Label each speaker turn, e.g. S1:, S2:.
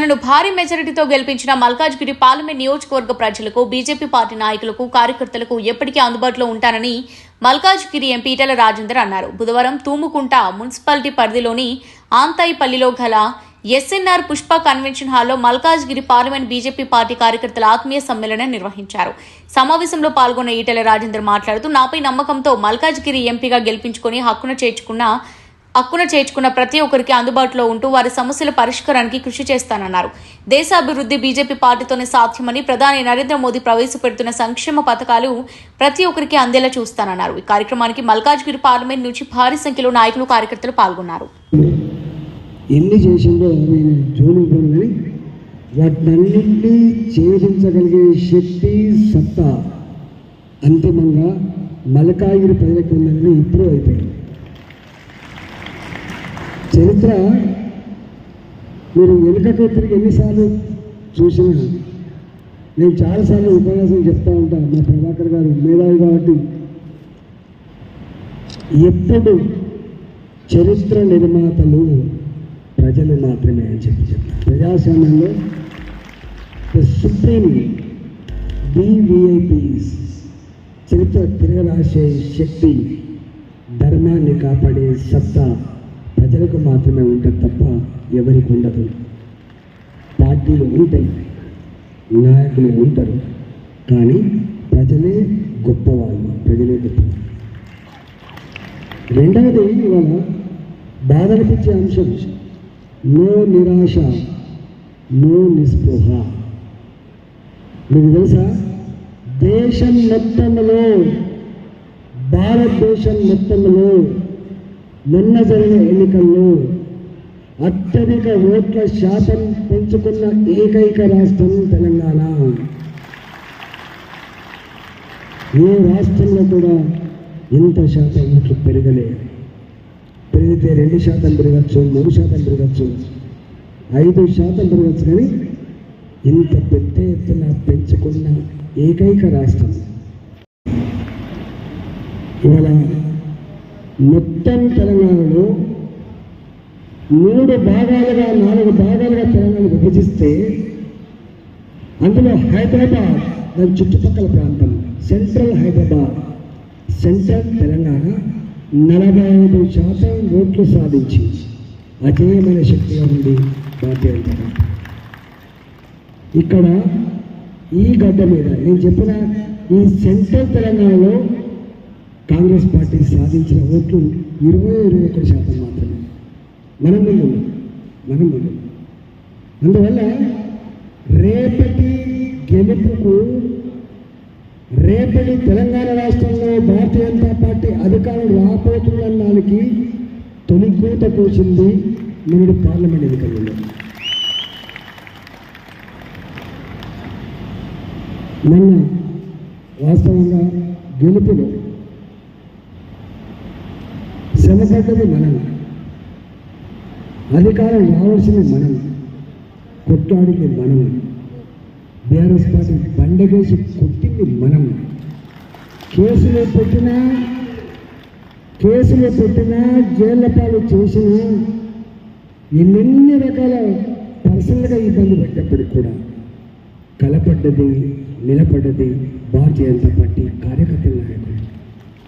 S1: తనను భారీ మెజారిటీతో గెలిపించిన మల్కాజ్గిరి పార్లమెంట్ నియోజకవర్గ ప్రజలకు బీజేపీ పార్టీ నాయకులకు కార్యకర్తలకు ఎప్పటికీ అందుబాటులో ఉంటానని మల్కాజ్గిరి ఎంపీ ఈటల రాజేందర్ అన్నారు. బుధవారం తూముకుంట మున్సిపాలిటీ పరిధిలోని ఆంతాయిపల్లిలో గల ఎస్ఎన్ఆర్ పుష్ప కన్వెన్షన్ హాల్లో మల్కాజ్గిరి పార్లమెంట్ బీజేపీ పార్టీ కార్యకర్తల ఆత్మీయ సమ్మేళనం నిర్వహించారు. సమావేశంలో పాల్గొన్న ఈటెల రాజేందర్ మాట్లాడుతూ నాపై నమ్మకంతో మల్కాజ్గిరి ఎంపీగా గెలిపించుకొని హక్కును చేర్చుకున్న హక్కున చేర్చుకున్న ప్రతి ఒక్కరికి అందుబాటులో ఉంటూ వారి సమస్యల పరిష్కారానికి కృషి చేస్తానన్నారు. దేశాభివృద్ధి బీజేపీ పార్టీతోనే సాధ్యమని ప్రధాని నరేంద్ర మోదీ ప్రవేశపెడుతున్న సంక్షేమ పథకాలు ప్రతి ఒక్కరికి అందేలా చూస్తానన్నారు. ఈ కార్యక్రమానికి మల్కాజ్గిరి పార్లమెంట్ నుంచి భారీ సంఖ్యలో నాయకులు కార్యకర్తలు పాల్గొన్నారు.
S2: ఎన్ని చేసిందో నేను జోలికి పోను కానీ వాటినన్నింటినీ ఛేదించగలిగే శక్తి సత్తా అంతిమంగా మలకాగిరి ప్రజలకు ఉన్నదని ఇప్పుడు అయిపోయింది. చరిత్ర మీరు వెనుకకు తిరిగి ఎన్నిసార్లు చూసినా నేను చాలాసార్లు ఉపన్యాసం చెప్తా ఉంటాను మా ప్రభాకర్ గారు మేధావి కాబట్టి. ఎప్పుడు చరిత్ర నిర్మాతలు ప్రజలు మాత్రమే అని చెప్పి చెప్పారు ప్రజాస్వామ్యంలో ద సుప్రీం వివిఐపీస్ చరిత్ర తిరగరాసే శక్తి ధర్మాన్ని కాపాడే సత్తా ప్రజలకు మాత్రమే ఉంటుంది తప్ప ఎవరికి ఉండదు. పార్టీలు ఉంటాయి నాయకులు ఉంటారు కానీ ప్రజలే గొప్పవాళ్ళు ప్రజలే గొప్పవాళ్ళు. రెండవది ఇవాళ బాధనిపించే అంశం నో నిరాశ నో నిస్పృహ. మీకు తెలుసా? దేశం మొత్తంలో భారతదేశం మొత్తంలో మొన్న జరిగిన ఎన్నికల్లో అత్యధిక ఓట్ల శాతం పెంచుకున్న ఏకైక రాష్ట్రం తెలంగాణ. ఏ రాష్ట్రంలో కూడా ఇంత శాతం ఓట్లు పెరగలేదు పెరిగితే రెండు శాతం పెరగచ్చు మూడు శాతం పెరగచ్చు ఐదు శాతం పెరగచ్చు కానీ ఇంత పెద్ద ఎత్తున పెంచుకున్న ఏకైక రాష్ట్రం. ఇవాళ మొత్తం తెలంగాణలో మూడు భాగాలుగా నాలుగు భాగాలుగా తెలంగాణ విభజిస్తే అందులో హైదరాబాద్ దాని చుట్టుపక్కల ప్రాంతం సెంట్రల్ హైదరాబాద్ సెంట్రల్ తెలంగాణ నలభై ఐదు శాతం ఓట్లు సాధించి అజేయమైన శక్తిగా ఉంది భారతీయ జనతా పార్టీ. ఇక్కడ ఈ గడ్డ మీద నేను చెప్పిన ఈ సెంట్రల్ తెలంగాణలో కాంగ్రెస్ పార్టీ సాధించిన ఓట్లు ఇరవై ఇరవై ఒక్క శాతం మాత్రమే. మనం ముందు మనం ముందు అందువల్ల రేపటి గెలుపుకు రేపటి తెలంగాణ రాష్ట్రంలో భారతీయ జనతా పార్టీ అధికారం రాబోతున్న దానికి తొలిగూత పోసింది నేడు పార్లమెంట్ ఎన్నికల్లో. మొన్న వాస్తవంగా గెలుపులో శ్రమపడ్డది మనం అధికారం రావాల్సింది మనం కొట్టాడింది మనం బీఆర్ఎస్ పార్టీ బండగేసి కొట్టింది మనం కేసులు పెట్టినా కేసులు పెట్టినా జైళ్ళ పాలు చేసినా ఎన్నెన్ని రకాల పర్సనల్గా ఇబ్బంది పెట్టేప్పటికి కూడా కలపడ్డది నిలబడ్డది భారతీయ జనతా పార్టీ కార్యకర్తల నాయకులు.